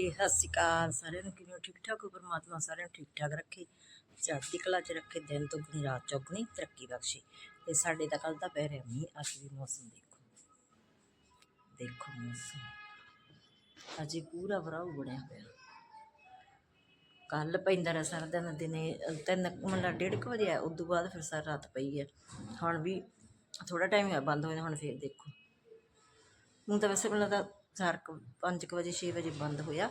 ਜੀ, ਸਤਿ ਸ਼੍ਰੀ ਅਕਾਲ ਸਾਰਿਆਂ ਨੂੰ, ਕਿਵੇਂ ਠੀਕ ਠਾਕ ਹੋ? ਪਰਮਾਤਮਾ ਸਾਰਿਆਂ ਨੂੰ ਠੀਕ ਠਾਕ ਰੱਖੇ। ਚੜ੍ਹਦੀ ਕਲਾ 'ਚ ਰੱਖੇ, ਦਿਨ ਤੋਂ ਗੁਣੀ, ਰਾਤ ਚੌਗਣੀ, ਤਰੱਕੀ ਬਖਸ਼ੇ। ਤੇ ਸਾਡੇ ਤਾਂ ਕੱਲ ਦਾ ਪੈ ਰਿਹਾ ਮੀਂਹ ਅੱਜ ਵੀ ਮੌਸਮ ਦੇਖੋ। ਦੇਖੋ ਮੌਸਮ। ਅੱਜ ਪੂਰਾ ਵਰਾਉ ਬਣਿਆ ਹੋਇਆ ਕੱਲ ਪੈਂਦਾ ਰਿਹਾ ਸਾਰਾ ਦਿਨ, ਦਿਨੇ ਤਿੰਨ ਮਤਲਬ ਡੇਢ ਕੁ ਵਜੇ ਆਇਆ, ਉਦੋਂ ਬਾਅਦ ਫਿਰ ਸਾਰੀ ਰਾਤ ਪਈ ਹੈ। ਹੁਣ ਵੀ ਥੋੜਾ ਟਾਈਮ ਹੋਇਆ, ਬੰਦ ਹੋਇਆ, ਹੁਣ ਫੇਰ ਦੇਖੋ। ਹੁਣ ਤਾਂ ਵੈਸੇ ਮੈਨੂੰ ਲੱਗਦਾ ਚਾਰ ਕੁ ਪੰਜ ਕੁ ਵਜੇ 6 ਵਜੇ ਬੰਦ ਹੋਇਆ।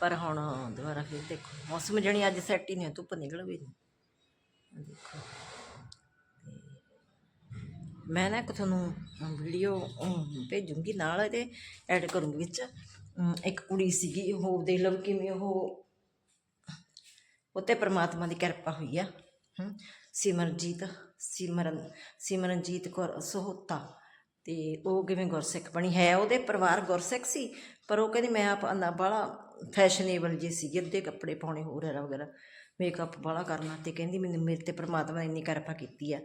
ਪਰ ਹੁਣ ਦੁਬਾਰਾ ਫਿਰ ਦੇਖੋ ਮੌਸਮ ਜਣੀ ਅੱਜ ਸੈੱਟ ਹੀ ਨਹੀਂ ਹੋਇਆ, ਧੁੱਪ ਨਿਕਲ ਵੀ ਨਹੀਂ। ਆਹ ਦੇਖੋ। ਤੇ ਮੈਂ ਨਾ ਇੱਕ ਤੁਹਾਨੂੰ ਵੀਡੀਓ ਭੇਜੂੰਗੀ ਨਾਲ ਇਹਦੇ ਐਡ ਕਰੂੰਗੀ ਵਿੱਚ। ਅਮ, ਇੱਕ ਕੁੜੀ ਸੀਗੀ ਉਹ ਦੇਖ ਲਓ ਕਿਵੇਂ ਉਹ ਉੱਤੇ ਪ੍ਰਮਾਤਮਾ ਦੀ ਕਿਰਪਾ ਹੋਈ ਆ। ਹਮ, ਸਿਮਰਜੀਤ ਸਿਮਰਨ ਸਿਮਰਨਜੀਤ ਕੌਰ ਸਹੋਤਾ। ਤੇ ਉਹ ਕਿਵੇਂ ਗੁਰਸਿੱਖ ਬਣੀ? ਹੈ ਉਹਦੇ ਪਰਿਵਾਰ ਗੁਰਸਿੱਖ ਸੀ, ਪਰ ਉਹ ਕਹਿੰਦੀ ਮੈਂ ਆਪ ਅੰਨਾ ਬਾਹਲਾ ਫੈਸ਼ਨੇਬਲ ਜੀ ਸੀ ਅੱਧੇ ਕੱਪੜੇ ਪਾਉਣੇ, ਹੋਰ ਹੈ ਵਗੈਰਾ ਮੇਕਅਪ ਬਾਹਲਾ ਕਰਨਾ ਤੇ ਕਹਿੰਦੀ ਮੈਨੂੰ, ਮੇਰੇ ਤੇ ਪ੍ਰਮਾਤਮਾ ਨੇ ਇੰਨੀ ਕਿਰਪਾ ਕੀਤੀ ਆ।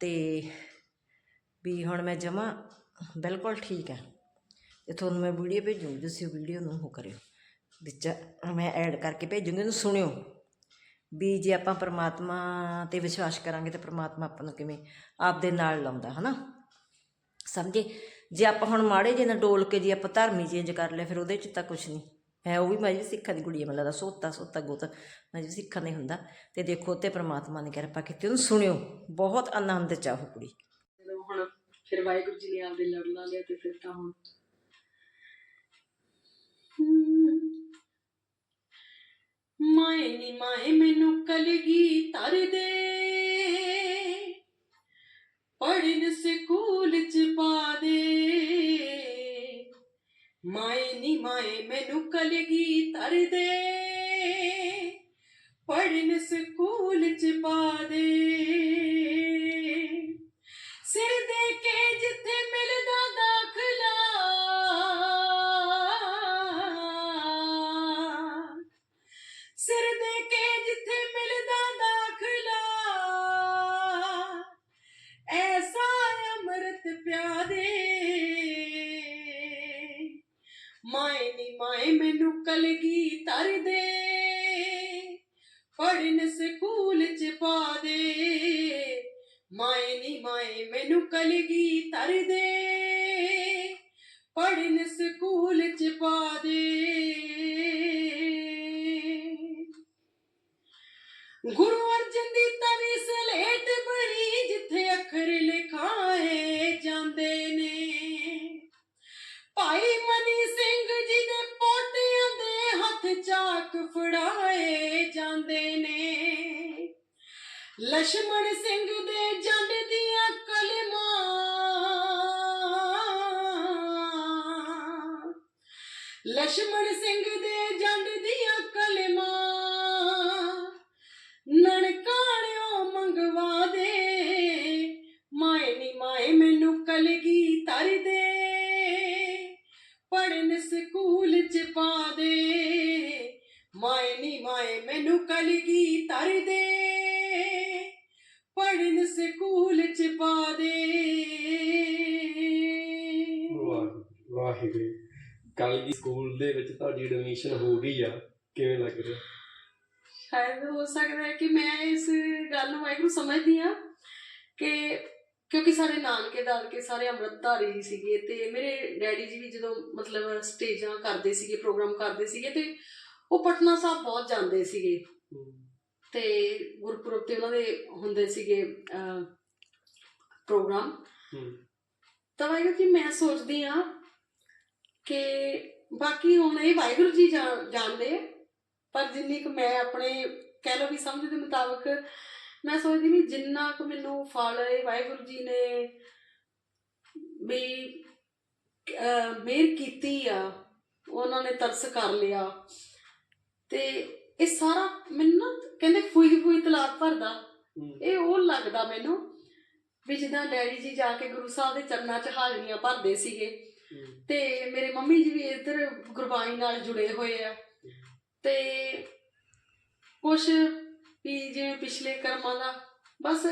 ਤੇ ਵੀ ਹੁਣ ਮੈਂ ਜਮਾ ਬਿਲਕੁਲ ਠੀਕ ਹੈ ਤੇ ਤੁਹਾਨੂੰ ਮੈਂ ਵੀਡੀਓ ਭੇਜੂੰਗੀ, ਤੁਸੀਂ ਵੀਡੀਓ ਨੂੰ ਉਹ ਕਰਿਓ। ਵਿੱਚ ਮੈਂ ਐਡ ਕਰਕੇ ਭੇਜੂੰਗੀ, ਉਹਨੂੰ ਸੁਣਿਓ। ਵੀ ਜੇ ਆਪਾਂ ਪਰਮਾਤਮਾ ਤੇ ਵਿਸ਼ਵਾਸ ਕਰਾਂਗੇ ਤਾਂ ਪਰਮਾਤਮਾ ਆਪਾਂ ਨੂੰ ਕਿਵੇਂ ਆਪਦੇ ਨਾਲ ਲਾਉਂਦਾ, ਹਨਾ? ਸਮਝੇ? ਜੇ ਆਪਾਂ ਹੁਣ ਮਾੜੇ ਜਿਹੇ ਨਾਲ ਡੋਲ ਕੇ ਜੇ ਆਪਾਂ ਧਰਮੀ ਚੇਂਜ ਕਰ ਲਿਆ, ਫਿਰ ਉਹਦੇ ਚ ਤਾਂ ਕੁਝ ਨਹੀਂ। ਹੈ ਉਹ ਵੀ ਮੈਂ ਸਿੱਖਾਂ ਦੀ ਕੁੜੀ ਹੈ ਮੈਨੂੰ ਸੋਤਾ ਸੋਤਾ ਗੋਤ। ਮੈਂ ਸਿੱਖਾਂ ਦਾ ਹੁੰਦਾ। ਤੇ ਦੇਖੋ ਤੇ ਪ੍ਰਮਾਤਮਾ ਨੇ ਕਿਰਪਾ ਕੀਤੀ, ਉਹਨੂੰ ਸੁਣਿਓ। ਬਹੁਤ ਆਨੰਦ ਚ ਆ ਉਹ ਕੁੜੀ। ਹੁਣ ਫਿਰ ਵਾਹਿਗੁਰੂ ਜੀ ਨੇ ਆਪਦੇ ਲੜ ਲਾ ਲਿਆ ਤੇ ਫਿਰ ਤਾਂ ਹੁਣ ਮਾਏ ਨੀ ਮਾਏ, ਮੈਨੂੰ ਕਲਗੀ ਮੈਨੂੰ ਕਲਗੀ ਤਰ ਦੇ ਪੜਨ ਸਕੂਲ ਚ ਪਾ ਦੇ। ਸਿਰ ਦੇ ਕੇ ਜਿੱਥੇ ਮਿਲਦਾ ਦਾਖਲਾ, ਸਿਰ ਦੇ ਕੇ ਕਲਗੀ ਲਛਮਣ ਸਿੰਘ ਦੇ ਜੰਡ ਦੀਆਂ ਕਲਮਾਂ। ਲਛਮਣ ਸਿੰਘ ਦੇ ਜੰਡ ਦੀਆਂ ਕਲਮਾਂ। ਵਾਹਿਗੁਰੂ। ਕੱਲ ਦੀ ਸਕੂਲ ਦੇ ਵਿੱਚ ਤੁਹਾਡੀ ਐਡਮਿਸ਼ਨ ਹੋ ਗਈ ਆ। ਕਿਵੇਂ ਲੱਗ ਰਿਹਾ? ਸ਼ਾਇਦ ਹੋ ਸਕਦਾ ਹੈ ਕਿ ਮੈਂ ਇਸ ਗੱਲ ਨੂੰ ਵਾਹਿਗੁਰੂ ਸਮਝਦੀ ਹਾਂ ਕਿ ਕਿਉਂਕਿ ਸਾਡੇ ਨਾਨਕੇ ਦਾਦਕੇ ਸਾਰੇ ਅੰਮ੍ਰਿਤਧਾਰੀ ਹੀ ਸੀਗੇ ਤੇ ਮੇਰੇ ਡੈਡੀ ਜੀ ਵੀ ਜਦੋਂ ਮਤਲਬ ਸਟੇਜਾਂ ਕਰਦੇ ਸੀਗੇ ਪ੍ਰੋਗਰਾਮ ਕਰਦੇ ਸੀਗੇ ਤੇ ਉਹ ਪਟਨਾ ਸਾਹਿਬ ਬਹੁਤ ਜਾਂਦੇ ਸੀਗੇ। ਤੇ ਗੁਰਪੁਰਬ ਤੇ ਉਹਨਾਂ ਦੇ ਹੁੰਦੇ ਸੀਗੇ ਪ੍ਰੋਗਰਾਮ। ਤਾਂ ਵਾਹਿਗੁਰੂ ਜੀ ਮੈਂ ਸੋਚਦੀ ਆ ਕਿ ਬਾਕੀ ਹੁਣ ਇਹ ਵਾਹਿਗੁਰੂ ਜੀ ਜਾਣ- ਜਾਣਦੇ ਆ, ਪਰ ਜਿੰਨੀ ਕੁ ਮੈਂ ਆਪਣੇ ਕਹਿ ਲਓ ਵੀ ਸਮਝ ਦੇ ਮੁਤਾਬਕ ਮੈਂ ਸੋਚਦੀ ਵੀ ਜਿੰਨਾ ਕੁ ਮੈਨੂੰ ਫਲ ਇਹ ਵਾਹਿਗੁਰੂ ਜੀ ਨੇ ਵੀ ਮਿਹਰ ਕੀਤੀ ਆ ਉਹਨਾਂ ਨੇ ਤਰਸ ਕਰ ਲਿਆ। ਤੇ ਇਹ ਸਾਰਾ ਮੈਨੂੰ ਨਾ ਕਹਿੰਦੇ ਫੂਈ ਫੂਈ ਤਲਾਕ ਭਰਦਾ। ਇਹ ਉਹ ਲੱਗਦਾ ਮੈਨੂੰ ਵੀ ਜਿੱਦਾਂ ਡੈਡੀ ਜੀ ਜਾ ਕੇ ਗੁਰੂ ਸਾਹਿਬ ਦੇ ਚਰਨਾਂ 'ਚ ਹਾਜ਼ਰੀਆਂ ਭਰਦੇ ਸੀਗੇ। ਤੇ ਮੇਰੇ ਮੰਮੀ ਜੀ ਵੀ ਇੱਧਰ ਗੁਰਬਾਣੀ ਨਾਲ ਜੁੜੇ ਹੋਏ ਆ। ਤੇ ਕੁਛ ਵੀ ਜਿਵੇਂ ਪਿਛਲੇ ਕਰਮਾਂ ਦਾ ਬਸ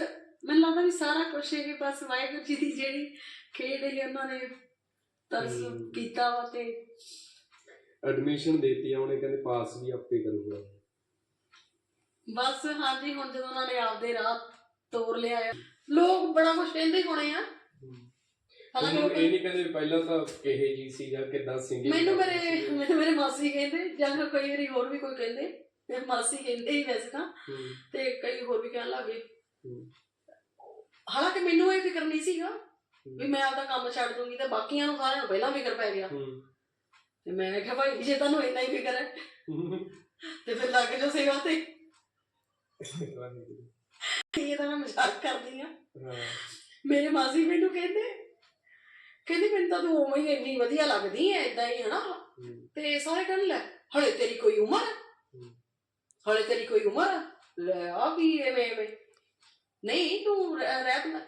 ਮੈਨੂੰ ਲੱਗਦਾ ਵੀ ਸਾਰਾ ਕੁਛ ਇਹ ਬਸ ਵਾਹਿਗੁਰੂ ਜੀ ਦੀ ਜਿਹੜੀ ਖੇਡ ਹੈ ਉਹਨਾਂ ਨੇ ਤਰਸ। ਕੀਤਾ ਵਾ ਤੇ ਐਡਮਿਸ਼ਨ ਦੇਤੀ ਆ ਉਹਨੇ ਕਹਿੰਦੇ ਪਾਸ ਵੀ ਆਪੇ ਕਰੂਗਾ। ਬਸ ਹਾਂਜੀ ਹੁਣ ਜਦੋਂ ਉਹਨਾਂ ਨੇ ਆਪਦੇ ਰਾਹ ਤੋਰ ਲਿਆ ਆ ਲੋਕ ਬੜਾ ਕੁਝ ਕਹਿੰਦੇ ਹੋਣੇ ਆ। ਹਾਲਾਂਕਿ ਉਹਨੂੰ ਉਹ ਇਹ ਨਹੀਂ ਕਹਿੰਦੇ ਵੀ ਪਹਿਲਾਂ ਤਾਂ ਕਿਹੇ ਜੀ ਸੀ ਜਾਂ ਕਿਦਾਂ ਸਿੰਗਿੰਗ ਮੈਨੂੰ ਮੇਰੇ ਮੈਨੂੰ ਮੇਰੇ ਮਾਸੀ ਕਹਿੰਦੇ ਜਾਂ ਫਿਰ ਕਈ ਵਾਰੀ ਹੋਰ ਵੀ ਕੋਈ ਕਹਿੰਦੇ। ਮੇਰੇ ਮਾਸੀ ਕਹਿੰਦੇ ਹੀ ਵੈਸੇ ਤਾਂ। ਤੇ ਕਈ ਹੋਰ ਵੀ ਕਹਿਣ ਲੱਗੇ ਹੂੰ। ਹਾਲਾਂਕਿ ਮੈਨੂੰ ਇਹ ਫਿਕਰ ਨਹੀਂ ਸੀਗਾ ਵੀ ਮੈਂ ਆਪਦਾ ਕੰਮ ਛੱਡ ਦੂੰਗੀ ਤੇ ਬਾਕੀਆਂ ਨੂੰ ਸਾਰਿਆਂ ਨੂੰ ਪਹਿਲਾਂ ਫਿਕਰ ਪੈ ਗਿਆ। ਤੇ ਮੈਂ ਕਿਹਾ ਭਾਈ ਜੇ ਤੁਹਾਨੂੰ ਇੰਨਾ ਹੀ ਫਿਕਰ ਹੈ ਤੇ ਫਿਰ ਲੱਗ ਜਾ ਸੇਵਾ ਤੇ। ਇਹ ਤਾਂ ਮੈਂ ਮਜ਼ਾਕ ਕਰਦੀ ਆ। ਮੇਰੇ ਮਾਸੀ ਮੈਨੂੰ ਕਹਿੰਦੇ ਕਹਿੰਦੀ ਮੈਨੂੰ ਤਾਂ ਤੂੰ ਉਵੇਂ ਹੀ ਇੰਨੀ ਵਧੀਆ ਲੱਗਦੀ ਐ ਇਦਾਂ ਹੀ ਹਨਾ। ਤੇ ਸਾਰੇ ਕਹਿਣ ਲੈ ਹਲੇ ਤੇਰੀ ਕੋਈ ਉਮਰ। ਹਲੇ ਤੇਰੀ ਕੋਈ ਉਮਰ? ਲੈ ਆ ਕੀ ਐਵੇਂ ਐਵੇਂ। ਨਹੀਂ ਤੂੰ ਰਹਿ- ਰਹਿਤ ਮ-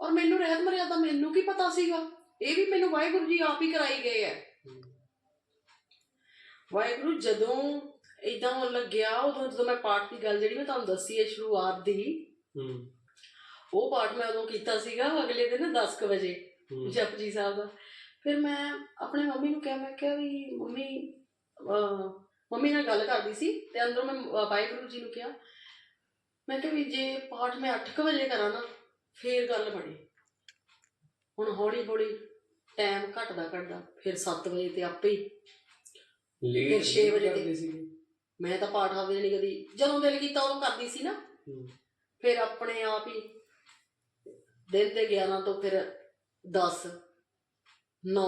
ਔਰ ਮੈਨੂੰ ਰਹਿਤ ਮਰਿਆਦਾ ਮੈਨੂੰ ਕੀ ਪਤਾ ਸੀਗਾ? ਇਹ ਵੀ ਮੈਨੂੰ ਵਾਹਿਗੁਰੂ ਜੀ ਆਪ ਹੀ ਕਰਾਈ ਗਏ ਐ। ਵਾਹਿਗੁਰੂ ਜਦੋਂ ਇਦਾਂ ਹੋਣ ਲੱਗਿਆ ਉਦੋਂ ਜਦੋਂ ਮੈਂ ਪਾਠ ਦੀ ਗੱਲ ਜਿਹੜੀ ਮੈਂ ਤੁਹਾਨੂੰ ਦੱਸੀ ਹੈ ਸ਼ੁਰੂਆਤ ਦੀ ਉਹ ਪਾਠ ਮੈਂ ਉਦੋਂ ਕੀਤਾ ਸੀਗਾ ਅਗਲੇ ਦਿਨ 10 ਵਜੇ। ਜਪਜੀ ਸਾਹਿਬ ਦਾ। ਫਿਰ ਮੈਂ ਆਪਣੇ ਮੰਮੀ ਨੂੰ ਕਿਹਾ ਮੈਂ ਕਿਹਾ ਵੀ ਮੰਮੀ ਮੰਮੀ ਨਾਲ ਗੱਲ ਕਰਦੀ ਸੀ ਤੇ ਅੰਦਰੋਂ ਮੈਂ ਵਾਹਿਗੁਰੂ ਜੀ ਨੂੰ ਕਿਹਾ ਮੈਂ ਕਿਹਾ ਵੀ ਜੇ ਪਾਠ ਮੈਂ 8 ਵਜੇ ਕਰਾਂ ਨਾ ਫੇਰ ਗੱਲ ਬਣੀ। ਹੁਣ ਹੌਲੀ ਹੌਲੀ ਟਾਈਮ ਘਟਦਾ ਘਟਦਾ ਫਿਰ 7 ਵਜੇ ਤੇ ਆਪੇ ਹੀ। ਲੇਟ ਫਿਰ ਛੇ ਵਜੇ ਤੇ- ਮੈਂ ਤਾਂ ਪਾਠ ਆਪਦੇ ਨਹੀਂ ਕਦੀ ਜਦੋਂ ਦਿਲ ਕੀਤਾ ਉਦੋਂ ਕਰਦੀ ਸੀ ਨਾ। ਫਿਰ ਆਪਣੇ ਆਪ ਹੀ ਦਿਨ ਦੇ 11 ਤੋਂ ਫਿਰ 10 9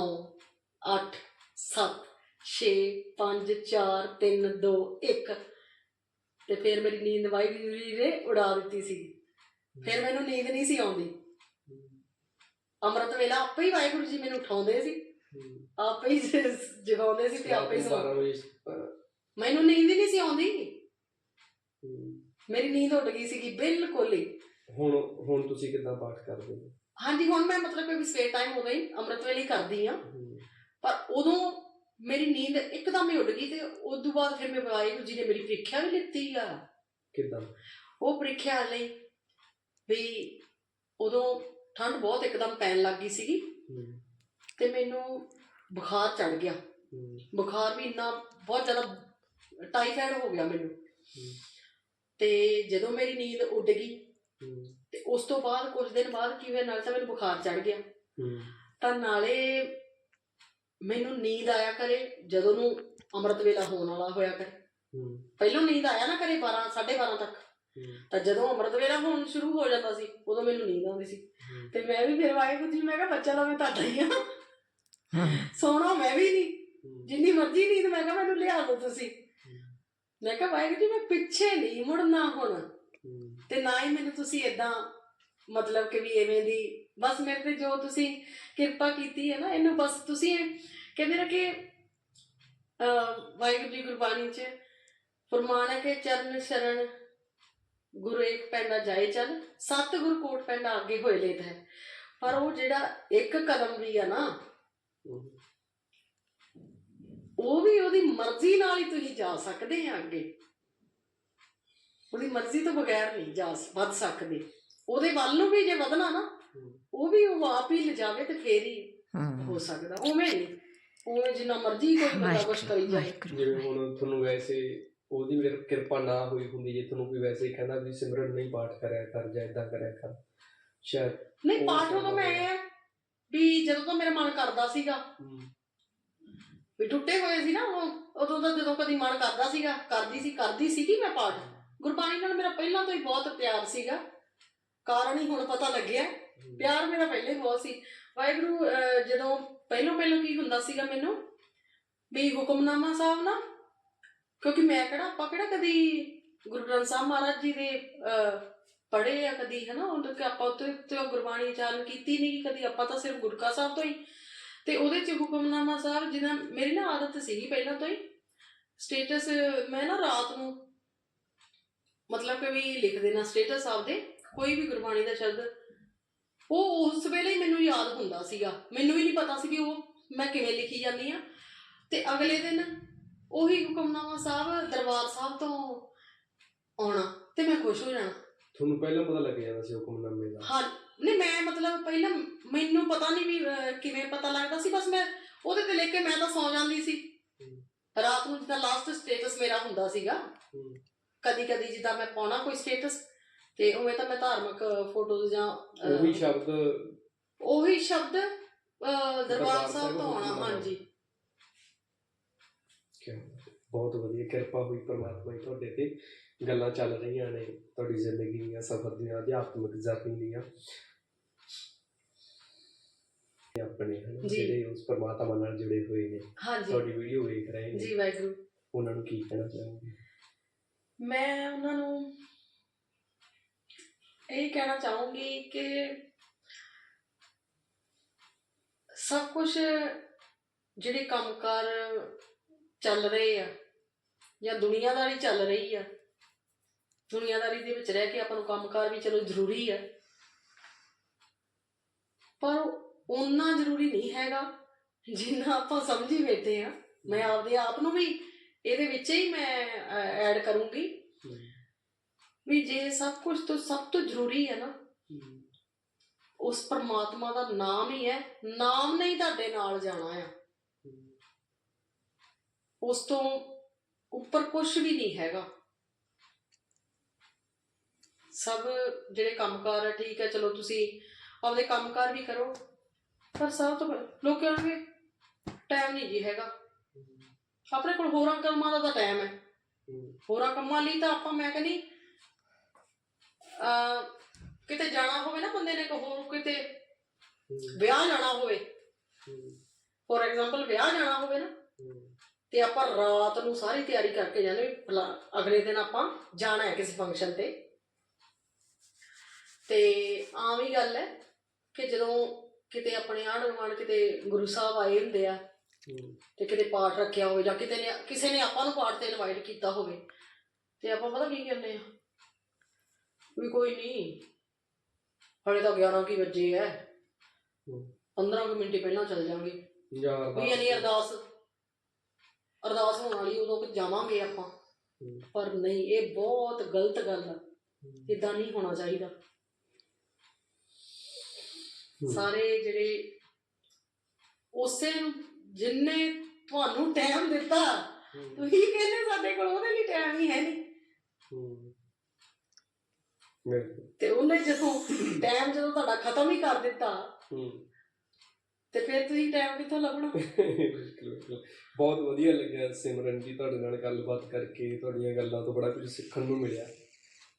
8 7 6 5 4 3 2 1 ਤੇ ਫਿਰ ਮੇਰੀ ਨੀਂਦ ਵਾਹਿਗੁਰੂ ਜੀ ਨੇ ਉਡਾ ਦਿੱਤੀ ਸੀ। ਫਿਰ ਮੈਨੂੰ ਨੀਂਦ ਨਹੀਂ ਸੀ ਆਉਂਦੀ। ਅੰਮ੍ਰਿਤ ਵੇਲਾ ਆਪੇ ਹੀ ਵਾਹਿਗੁਰੂ ਜੀ ਮੈਨੂੰ ਉਠਾਉਂਦੇ ਸੀ। ਆਪੇ ਹੀ ਜਗਾਉਂਦੇ ਸੀ ਤੇ ਆਪੇ ਹੀ ਸੌਂ 12 ਵਜੇ ਅਹ, ਮੈਨੂੰ ਨੀਂਦ ਹੀ ਨਹੀਂ ਸੀ ਆਉਂਦੀ। ਮੇਰੀ ਨੀਂਦ ਉੱਡ ਗਈ ਸੀਗੀ ਬਿਲਕੁਲ ਹੀ। ਹੁਣ ਹੁਣ ਤੁਸੀਂ ਕਿਦਾਂ ਪਾਠ ਕਰਦੇ ਹੋ? ਹਾਂਜੀ ਹੁਣ ਮੈਂ ਮਤਲਬ ਕਿ ਵੀ ਸਵੇਰ ਟਾਈਮ ਉਦੋਂ ਹੀ ਅੰਮ੍ਰਿਤ ਵੇਲੇ ਹੀ ਕਰਦੀ ਆ ਪਰ ਉਦੋਂ ਮੇਰੀ ਨੀਂਦ ਇੱਕਦਮ ਹੀ ਉੱਡ ਗਈ ਤੇ ਉਸ ਤੋਂ ਬਾਅਦ ਫਿਰ ਮੈਂ ਵਾਹਿਗੁਰੂ ਜੀ ਨੇ ਮੇਰੀ ਪ੍ਰੀਖਿਆ ਵੀ ਲਿੱਤੀ ਆ। ਕਿੱਦਾਂ? ਉਹ ਪ੍ਰੀਖਿਆ ਲਈ ਵੀ ਉਦੋਂ ਠੰਡ ਬਹੁਤ ਇੱਕਦਮ ਪੈਣ ਲੱਗ ਗਈ ਸੀਗੀ ਤੇ ਮੈਨੂੰ ਬੁਖਾਰ ਚੜ ਗਿਆ। ਬੁਖਾਰ ਵੀ ਇੰਨਾ ਬਹੁਤ ਜ਼ਿਆਦਾ ਟਾਈਫਾਇਡ ਹੋ ਗਿਆ ਮੈਨੂੰ। ਤੇ ਜਦੋਂ ਮੇਰੀ ਨੀਂਦ ਉੱਡ ਗਈ ਉਸ ਤੋਂ ਬਾਅਦ ਕੁਝ ਦਿਨ ਬਾਅਦ ਕੀ ਹੋਇਆ ਨਾਲ ਤਾਂ ਮੈਨੂੰ ਬੁਖਾਰ ਚੜ ਗਿਆ। ਤਾਂ ਨਾਲੇ ਮੈਨੂੰ ਨੀਂਦ ਆਇਆ ਕਰੇ ਜਦੋਂ ਨੂੰ ਅੰਮ੍ਰਿਤ ਵੇਲਾ ਹੋਣ ਵਾਲਾ ਹੋਇਆ ਕਰੇ। ਪਹਿਲਾਂ ਨੀਂਦ ਆਇਆ ਨਾ ਕਰੇ 12 12:30 ਤੱਕ। ਤਾਂ ਜਦੋਂ ਅੰਮ੍ਰਿਤ ਵੇਲਾ ਹੋਣ ਸ਼ੁਰੂ ਹੋ ਜਾਂਦਾ ਸੀ ਉਦੋਂ ਮੈਨੂੰ ਨੀਂਦ ਆਉਂਦੀ ਸੀ। ਤੇ ਮੈਂ ਵੀ ਫਿਰ ਵਾਹਿਗੁਰੂ ਜੀ ਮੈਂ ਕਿਹਾ ਬੱਚਾ ਤਾਂ ਮੈਂ ਤੁਹਾਡਾ ਹੀ ਆ। ਸੋਣਾ ਮੈਂ ਵੀ ਨਹੀਂ। ਜਿੰਨੀ ਮਰਜ਼ੀ ਨੀਂਦ ਮੈਂ ਕਿਹਾ ਮੈਨੂੰ ਲਿਆ ਦਿਓ ਤੁਸੀਂ। ਮੈਂ ਕਿਹਾ ਵਾਹਿਗੁਰੂ ਜੀ ਮੈਂ ਪਿੱਛੇ ਨਹੀਂ ਮੁੜਨਾ ਹੁਣ। ਤੇ ਨਾ ਹੀ ਮੈਨੂੰ ਤੁਸੀਂ ਇਦਾਂ ਮਤਲਬ ਕਿ ਵੀ ਐਵੇਂ ਦੀ ਬਸ ਮੇਰੇ ਤੇ ਜੋ ਤੁਸੀਂ ਕਿਰਪਾ ਕੀਤੀ ਹੈ ਨਾ ਇਹਨੂੰ ਬਸ ਤੁਸੀਂ ਕਹਿੰਦੇ ਨਾ ਕਿ ਅਹ, ਵਾਹਿਗੁਰੂ ਜੀ ਗੁਰਬਾਣੀ ਚ ਫਰਮਾਨ ਹੈ ਕਿ ਚਰਨ ਸ਼ਰਨ ਗੁਰੂ ਇੱਕ ਪੈਂਡਾ ਜਾਏ ਚੱਲ ਸਤ ਗੁਰ ਕੋਟ ਪੈਂਦਾ ਅੱਗੇ ਹੋਏ ਲੇਤ ਹੈ। ਪਰ ਉਹ ਜਿਹੜਾ ਇੱਕ ਕਦਮ ਵੀ ਆ ਨਾ ਉਹ ਵੀ ਉਹਦੀ ਮਰਜ਼ੀ ਨਾਲ ਹੀ ਤੁਸੀਂ ਜਾ ਸਕਦੇ ਆ ਅੱਗੇ। ਉਹਦੀ ਮਰਜ਼ੀ ਤੋਂ ਬਗੈਰ ਨਹੀਂ ਜਾ ਵੱਧ ਸਕਦੇ। ਉਹਦੇ ਵੱਲ ਨੂੰ ਵੀ ਜੇ ਵਧਣਾ ਨਾ ਉਹ ਵੀ ਉਹ ਆਪ ਹੀ ਲਿਜਾਵੇ ਤੇ ਫੇਰ ਹੀ ਹੋ। ਸਕਦਾ ਉਵੇਂ ਨਹੀਂ। ਉਵੇਂ ਜਿੰਨਾ ਮਰਜ਼ੀ ਕੋਈ ਬੰਦਾ ਕੁਛ ਕਰੀ ਜਾਏ। ਜਿਵੇਂ ਹੁਣ ਤੁਹਾਨੂੰ ਵੈਸੇ ਉਹਦੀ ਵੀ ਕਿਰਪਾ ਨਾ ਹੋਈ ਹੁੰਦੀ ਜੇ ਤੁਹਾਨੂੰ ਕੋਈ ਵੈਸੇ ਕਹਿੰਦਾ ਵੀ ਸਿਮਰਨ ਨਹੀਂ ਪਾਠ ਕਰਿਆ ਕਰ ਜਾਂ ਇਦਾਂ ਕਰਿਆ ਕਰ ਸ਼ਾਇਦ ਨਹੀਂ ਉਹ ਪਾਠ ਉਦੋਂ ਮੈਂ ਵੀ ਜਦੋਂ ਤੋਂ ਮੇਰਾ ਮਨ ਕਰਦਾ ਸੀਗਾ ਵੀ ਟੁੱਟੇ ਹੋਏ ਸੀ ਨਾ ਉਹ ਉਦੋਂ ਤਾਂ ਜਦੋਂ ਕਦੀ ਮਨ ਕਰਦਾ ਸੀਗਾ ਕਰਦੀ ਸੀ ਕਰਦੀ ਸੀਗੀ ਮੈਂ ਪਾਠ। ਗੁਰਬਾਣੀ ਨਾਲ ਮੇਰਾ ਪਹਿਲਾਂ ਤੋਂ ਹੀ ਬਹੁਤ ਪਿਆਰ ਸੀਗਾ। ਕਾਰਨ ਹੀ ਹੁਣ ਪਤਾ ਲੱਗਿਆ। ਪਿਆਰ ਮੇਰਾ ਪਹਿਲੇ ਹੀ ਬਹੁਤ ਸੀ। ਵਾਹਿਗੁਰੂ ਅਹ, ਜਦੋਂ ਪਹਿਲੋਂ ਪਹਿਲੋਂ ਕੀ ਹੁੰਦਾ ਸੀਗਾ ਮੈਨੂੰ? ਵੀ ਹੁਕਮਨਾਮਾ ਸਾਹਿਬ ਨਾ ਕਿਉਂਕਿ ਮੈਂ ਕਿਹੜਾ ਆਪਾਂ ਕਿਹੜਾ ਕਦੀ ਗੁਰੂ ਗ੍ਰੰਥ ਸਾਹਿਬ ਮਹਾਰਾਜ ਜੀ ਦੇ ਪੜ੍ਹੇ ਆ ਕਦੀ ਹਨਾ? ਉਹਨਾਂ ਕਿ ਆਪਾਂ ਉੱਤੇ ਉੱਤੇ ਉਹ ਗੁਰਬਾਣੀ ਉਚਾਰਨ ਕੀਤੀ ਨਹੀਂ ਕਦੀ ਆਪਾਂ ਤਾਂ ਸਿਰਫ ਗੁਰਕਾ ਸਾਹਿਬ ਤੋਂ ਹੀ। ਤੇ ਉਹਦੇ ਚ ਹੁਕਮਨਾਮਾ ਸਾਹਿਬ ਜਿਹਨਾਂ ਮੇਰੀ ਨਾ ਆਦਤ ਸੀਗੀ ਪਹਿਲਾਂ ਤੋਂ ਹੀ। ਸਟੇਟਸ ਮੈਂ ਨਾ ਰਾਤ ਨੂੰ ਮਤਲਬ ਕਿ ਵੀ ਲਿਖ ਦੇਣਾ ਸਟੇਟਸ ਆਪਦੇ। ਕੋਈ ਵੀ ਗੁਰਬਾਣੀ ਦਾ ਸ਼ਬਦ ਉਹ ਉਸ ਵੇਲੇ ਹੀ ਮੈਨੂੰ ਯਾਦ ਹੁੰਦਾ ਸੀਗਾ। ਮੈਨੂੰ ਵੀ ਨਹੀਂ ਪਤਾ ਸੀ ਵੀ ਉਹ ਮੈਂ ਕਿਵੇਂ ਲਿਖੀ ਜਾਂਦੀ ਆ ਤੇ ਅਗਲੇ ਦਿਨ ਉਹੀ ਹੁਕਮਨਾਮਾ ਸਾਹਿਬ ਦਰਬਾਰ ਸਾਹਿਬ ਤੋਂ ਆਉਣਾ ਤੇ ਮੈਂ ਖੁਸ਼ ਹੋ ਜਾਣਾ। ਤੁਹਾਨੂੰ ਪਹਿਲਾਂ ਪਤਾ ਲੱਗ ਜਾਂਦਾ ਸੀ ਹੁਕਮਨਾਮੇ ਦਾ? ਹਾਂ ਨਹੀਂ ਮੈਂ ਮਤਲਬ ਪਹਿਲਾਂ ਮੈਨੂੰ ਪਤਾ ਨਹੀਂ ਵੀ ਕਿਵੇਂ ਪਤਾ ਲੱਗਦਾ ਸੀ ਬਸ ਮੈਂ ਉਹਦੇ ਤੇ ਲਿਖ ਕੇ ਮੈਂ ਤਾਂ ਸੌ ਜਾਂਦੀ ਸੀ। ਰਾਤ ਨੂੰ ਜਿੱਦਾਂ ਲਾਸਟ ਸਟੇਟਸ ਮੇਰਾ ਹੁੰਦਾ ਸੀਗਾ। ਕਦੀ ਕਦੀ ਜਿੱਦਾਂ ਮੈਂ ਪਾਉਣਾ ਕੋਈ ਸਟੇਟਸ ਤੇ ਉਵੇਂ ਤਾਂ ਮੈਂ ਧਾਰਮਿਕ ਫੋਟੋਜ਼ ਜਾਂ ਉਹੀ ਸ਼ਬਦ ਉਹੀ ਸ਼ਬਦ ਦਰਬਾਰ ਸਾਹਿਬ ਤੋਂ ਆਉਣਾ। ਹਾਂਜੀ। ਬਹੁਤ ਵਧੀਆ ਕਿਰਪਾ ਹੋਈ ਪਰਮਾਤਮਾ ਦੀ ਤੁਹਾਡੇ ਤੇ। ਗੱਲਾਂ ਚੱਲ ਰਹੀਆਂ ਨੇ ਤੁਹਾਡੀ ਜ਼ਿੰਦਗੀ ਦੀਆਂ ਸਫ਼ਰ ਦੀਆਂ ਅਧਿਆਤਮਿਕ ਜਰਨੀ ਦੀਆਂ। ਆਪਣੇ। ਜਿਹੜੇ ਉਸ ਪਰਮਾਤਮਾ ਨਾਲ ਜੁੜੇ ਹੋਏ ਨੇ ਹਾਂਜੀ। ਤੁਹਾਡੀ ਵੀਡੀਓ ਵੇਖ ਰਹੇ ਨੇ। ਜੀ ਵਾਹਿਗੁਰੂ। ਉਹਨਾਂ ਨੂੰ ਕੀ ਕਹਿਣਾ ਚਾਹੋਗੇ? ਮੈਂ ਉਹਨਾਂ ਨੂੰ ਇਹ ਕਹਿਣਾ ਚਾਹੂੰਗੀ ਕਿ ਸਭ ਕੁਝ ਜਿਹੜੇ ਕੰਮਕਾਰ ਚੱਲ ਰਹੇ ਆ, ਜਾਂ ਦੁਨੀਆਦਾਰੀ ਚੱਲ ਰਹੀ ਆ, ਦੁਨੀਆਦਾਰੀ ਦੇ ਵਿੱਚ ਰਹਿ ਕੇ ਆਪਾਂ ਨੂੰ ਕੰਮਕਾਰ ਵੀ ਚਲੋ ਜ਼ਰੂਰੀ ਆ। ਪਰ ਓਨਾ ਜ਼ਰੂਰੀ ਨਹੀਂ ਹੈਗਾ ਜਿੰਨਾ ਆਪਾਂ ਸਮਝੀ ਬੈਠੇ ਆ। ਮੈਂ ਆਪਦੇ ਆਪ ਨੂੰ ਵੀ ਇਹਦੇ ਵਿੱਚ ਹੀ ਮੈਂ ਐਡ ਕਰੂੰਗੀ। ਵੀ ਜੇ ਸਭ ਕੁਝ ਤੋਂ ਸਭ ਤੋਂ ਜ਼ਰੂਰੀ ਹੈ ਨਾ। ਉਸ ਪਰਮਾਤਮਾ ਦਾ ਨਾਮ ਹੀ ਹੈ ਨਾਮ ਨੇ ਹੀ ਤੁਹਾਡੇ ਨਾਲ ਜਾਣਾ ਆ। ਉਸ ਤੋਂ ਉੱਪਰ ਕੁਝ ਵੀ ਨਹੀਂ ਹੈਗਾ। ਸਭ ਜਿਹੜੇ ਕੰਮਕਾਰ ਹੈ ਠੀਕ ਹੈ ਚਲੋ ਤੁਸੀਂ ਆਪਦੇ ਕੰਮਕਾਰ ਵੀ ਕਰੋ ਪਰ ਸਭ ਤੋਂ ਲੋਕ ਕਹਿਣਗੇ ਟਾਈਮ ਨਹੀਂ ਜੀ ਹੈਗਾ। ਆਪਣੇ ਕੋਲ ਹੋਰਾਂ ਕੰਮਾਂ ਦਾ ਤਾਂ ਟਾਈਮ ਹੂੰ। ਹੋਰਾਂ ਕੰਮਾਂ ਲਈ ਤਾਂ ਆਪਾਂ ਮੈਂ ਕਹਿੰਦੀ ਅ ਕਿਤੇ ਜਾਣਾ ਹੋਵੇ ਨਾ ਬੰਦੇ ਨੇ ਕਹੋ ਕਿਤੇ ਵਿਆਹ ਜਾਣਾ ਹੋਵੇ। ਫੋਰ ਐਗਜ਼ਾਮਪਲ ਵਿਆਹ ਜਾਣਾ ਹੋਵੇ ਨਾ, ਤੇ ਆਪਾਂ ਰਾਤ ਨੂੰ ਸਾਰੀ ਤਿਆਰੀ ਕਰਕੇ ਜਾਂਦੇ ਵੀ ਫਲਾ- ਅਗਲੇ ਦਿਨ ਆਪਾਂ ਜਾਣਾ ਹੈ ਕਿਸੇ ਫੰਕਸ਼ਨ ਤੇ। ਤੇ ਆਮ ਹੀ ਗੱਲ ਹੈ ਕਿ ਜਦੋਂ ਕਿਤੇ ਆਪਣੇ ਆਂਢ ਗੁਆਂਢ ਕਿਤੇ ਗੁਰੂ ਸਾਹਿਬ ਆਏ ਹੁੰਦੇ ਆ, ਤੇ ਕਿਤੇ ਪਾਠ ਰੱਖਿਆ ਹੋਵੇ ਜਾਂ ਕਿਤੇ ਨੇ ਕਿਸੇ ਨੇ ਆਪਾਂ ਨੂੰ ਪਾਠ ਤੇ ਇਨਵਾਈਟ ਕੀਤਾ ਹੋਵੇ, ਤੇ ਆਪਾਂ ਪਤਾ ਕੀ ਕਹਿੰਦੇ ਆ? ਵੀ ਕੋਈ ਨਹੀਂ ਹਲੇ ਤਾਂ 11 ਕੀ ਵਜੇ ਐ ਹੂੰ। 15 ਕੁ ਮਿੰਟ ਹੀ ਪਹਿਲਾਂ ਚੱਲ ਜਾਵਾਂਗੇ ਜਾਂ ਵੀ ਅਰਦਾਸ ਅਰਦਾਸ ਹੋਣ ਵਾਲੀ ਉਦੋਂ ਕਿ ਜਾਵਾਂਗੇ ਆਪਾਂ। ਪਰ ਨਹੀਂ ਇਹ ਬਹੁਤ ਗਲਤ ਗੱਲ ਆ। ਇਦਾਂ ਨਹੀਂ ਹੋਣਾ ਚਾਹੀਦਾ। ਸਾਰੇ ਜਿਹੜੇ ਉਸੇ ਜਿੰਨੇ ਤੁਹਾਨੂੰ ਟਾਈਮ ਦਿੱਤਾ। ਤੁਸੀਂ ਕਹਿੰਦੇ ਸਾਡੇ ਕੋਲ ਉਹਦੇ ਲਈ ਟਾਈਮ ਹੀ ਹੈ ਨਹੀਂ ਤੇ ਉਹਨੇ ਜਦੋਂ ਟਾਈਮ ਜਦੋਂ ਤੁਹਾਡਾ ਖਤਮ ਹੀ ਕਰ ਦਿੱਤਾ ਤੇ ਫਿਰ ਤੁਸੀਂ ਟਾਈਮ ਕਿੱਥੋਂ ਲੱਭਣਾ। ਬਹੁਤ ਵਧੀਆ ਲੱਗਿਆ ਸਿਮਰਨ ਜੀ ਤੁਹਾਡੇ ਨਾਲ ਗੱਲਬਾਤ ਕਰਕੇ ਤੁਹਾਡੀਆਂ ਗੱਲਾਂ ਤੋਂ ਬੜਾ ਕੁਝ ਸਿੱਖਣ ਨੂੰ ਮਿਲਿਆ।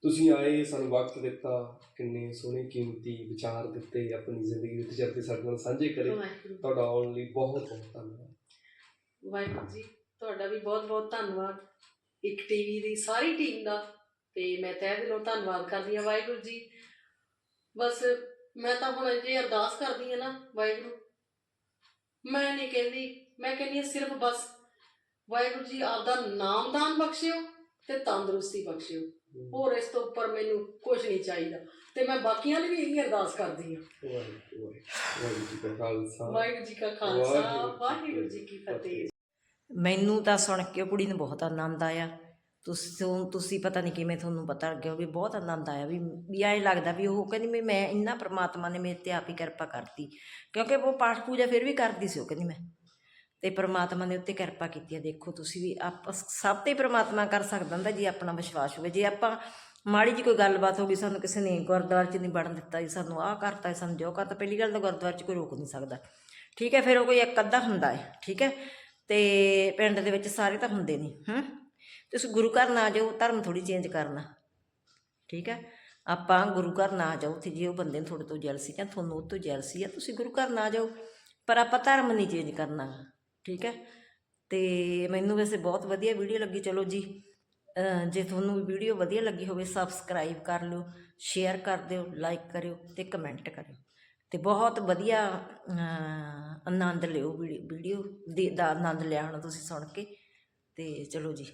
ਤੁਸੀਂ ਆਏ ਸਾਨੂੰ ਵਕਤ ਦਿੱਤਾ ਕਿੰਨੇ ਸੋਹਣੇ ਕੀਮਤੀ ਵਿਚਾਰ ਦਿੱਤੇ ਆਪਣੀ ਜ਼ਿੰਦਗੀ ਦੇ ਤਜਰਬੇ ਸਾਡੇ ਨਾਲ ਸਾਂਝੇ ਕਰੇ। ਤੁਹਾਡਾ ਆਉਣ ਲਈ ਬਹੁਤ ਬਹੁਤ ਧੰਨਵਾਦ। ਵਾਹਿਗੁਰੂ ਜੀ ਤੁਹਾਡਾ ਵੀ ਬਹੁਤ ਬਹੁਤ ਧੰਨਵਾਦ। ਇੱਕ ਟੀਵੀ ਦੀ ਸਾਰੀ ਟੀਮ ਦਾ ਤੇ ਮੈਂ ਤਹਿ ਦਿਲੋਂ ਧੰਨਵਾਦ ਕਰਦੀ ਹਾਂ ਵਾਹਿਗੁਰੂ ਜੀ। ਬਸ ਮੈਂ ਤਾਂ ਹੁਣ ਜੇ ਅਰਦਾਸ ਕਰਦੀ ਹਾਂ ਨਾ ਵਾਹਿਗੁਰੂ। ਮੈਂ ਨਹੀਂ ਕਹਿੰਦੀ, ਮੈਂ ਕਹਿੰਦੀ ਹਾਂ ਸਿਰਫ ਬਸ ਵਾਹਿਗੁਰੂ ਜੀ ਆਪਦਾ ਨਾਮਦਾਨ ਬਖਸ਼ਿਓ ਤੇ ਤੰਦਰੁਸਤੀ ਬਖਸ਼ਿਓ। ਹੋਰ ਇਸ ਤੋਂ ਉੱਪਰ ਮੈਨੂੰ ਕੁਝ ਨਹੀਂ ਚਾਹੀਦਾ ਤੇ ਮੈਂ ਬਾਕੀਆਂ ਲਈ ਵੀ ਇਹੀ ਅਰਦਾਸ ਕਰਦੀ ਹਾਂ। ਵਾਹਿਗੁਰੂ ਜੀ ਕਾ ਖਾਲਸਾ, ਵਾਹਿਗੁਰੂ ਜੀ ਕਾ ਖਾਲਸਾ ਵਾਹਿਗੁਰੂ ਜੀ ਕੀ ਫਤਿਹ। ਮੈਨੂੰ ਤਾਂ ਸੁਣ ਕੇ ਕੁੜੀ ਨੂੰ ਬਹੁਤ ਆਨੰਦ ਆਇਆ। ਤੁਸੀਂ ਤੁਸੀਂ ਪਤਾ ਨਹੀਂ ਕਿਵੇਂ ਤੁਹਾਨੂੰ ਪਤਾ ਲੱਗਿਆ ਵੀ ਬਹੁਤ ਆਨੰਦ ਆਇਆ ਵੀ ਵੀ ਐਂ ਲੱਗਦਾ ਵੀ ਉਹ ਕਹਿੰਦੀ ਵੀ ਮੈਂ ਇੰਨਾ ਪ੍ਰਮਾਤਮਾ ਨੇ ਮੇਰੇ ਤੇ ਆਪ ਹੀ ਕਿਰਪਾ ਕਰਤੀ ਕਿਉਂਕਿ ਉਹ ਪਾਠ ਪੂਜਾ ਫਿਰ ਵੀ ਕਰਦੀ ਸੀ ਉਹ ਕਹਿੰਦੀ ਮੈਂ। ਤੇ ਪ੍ਰਮਾਤਮਾ ਦੇ ਉੱਤੇ ਕਿਰਪਾ ਕੀਤੀ ਹੈ ਦੇਖੋ ਤੁਸੀਂ ਵੀ ਆਪ ਸਭ ਤੇ ਪ੍ਰਮਾਤਮਾ ਕਰ ਸਕਦਾ ਹੁੰਦਾ ਜੇ ਆਪਣਾ ਵਿਸ਼ਵਾਸ ਹੋਵੇ ਜੇ ਆਪਾਂ ਮਾੜੀ ਜੀ ਕੋਈ ਗੱਲਬਾਤ ਹੋ ਗਈ ਸਾਨੂੰ ਕਿਸੇ ਨੇ ਗੁਰਦੁਆਰੇ 'ਚ ਨਹੀਂ ਵੜਨ ਦਿੱਤਾ ਜੀ ਸਾਨੂੰ ਆਹ ਕਰਤਾ ਜੀ, ਸਾਨੂੰ ਜੋ ਕਰਤਾ ਪਹਿਲੀ ਗੱਲ ਤਾਂ ਗੁਰਦੁਆਰੇ 'ਚ ਕੋਈ ਰੋਕ ਨਹੀਂ ਸਕਦਾ। ਠੀਕ ਹੈ ਫਿਰ ਉਹ ਕੋਈ ਇੱਕ ਅੱਧਾ ਹੁੰਦਾ ਹੈ ਠੀਕ ਹੈ ਤੇ ਪਿੰਡ ਦੇ ਵਿੱਚ ਸਾਰੇ ਤਾਂ ਹੁੰਦੇ ਨਹੀਂ ਹੂੰ। ਤੁਸੀਂ ਗੁਰੂ ਘਰ ਨਾ ਜਾਓ, ਧਰਮ ਥੋੜੀ ਚੇਂਜ ਕਰਨਾ। ਠੀਕ ਹੈ? ਆਪਾਂ ਗੁਰੂ ਘਰ ਨਾ ਜਾਓ ਤੇ ਜੇ ਉਹ ਬੰਦੇ ਨੂੰ ਤੁਹਾਡੇ ਤੋਂ ਜੈਲਸੀ ਜਾਂ ਤੁਹਾਨੂੰ ਉਹ ਤੋਂ ਜੈਲਸੀ ਆ, ਤੁਸੀਂ ਗੁਰੂ ਘਰ ਨਾ ਜਾਓ, ਪਰ ਆਪਾਂ ਧਰਮ ਨਹੀਂ ਚੇਂਜ ਕਰਨਾ। ਠੀਕ ਹੈ? ਤੇ ਮੈਨੂੰ ਵੈਸੇ ਬਹੁਤ ਵਧੀਆ ਵੀਡੀਓ ਲੱਗੀ। ਚਲੋ ਜੀ ਜੇ ਤੁਹਾਨੂੰ ਵੀਡੀਓ ਵਧੀਆ ਲੱਗੀ ਹੋਵੇ ਸਬਸਕ੍ਰਾਈਬ ਕਰ ਲਿਓ ਸ਼ੇਅਰ ਕਰ ਦਿਓ ਲਾਈਕ ਕਰਿਓ ਤੇ ਕਮੈਂਟ ਕਰਿਓ। ਤੇ ਬਹੁਤ ਵਧੀਆ ਆਨੰਦ ਲਿਓ ਵੀਡੀਓ ਦੇ, ਦਾ ਆਨੰਦ ਲਿਆ ਹੋਣਾ ਤੁਸੀਂ ਸੁਣ ਕੇ। ਤੇ ਚਲੋ ਜੀ।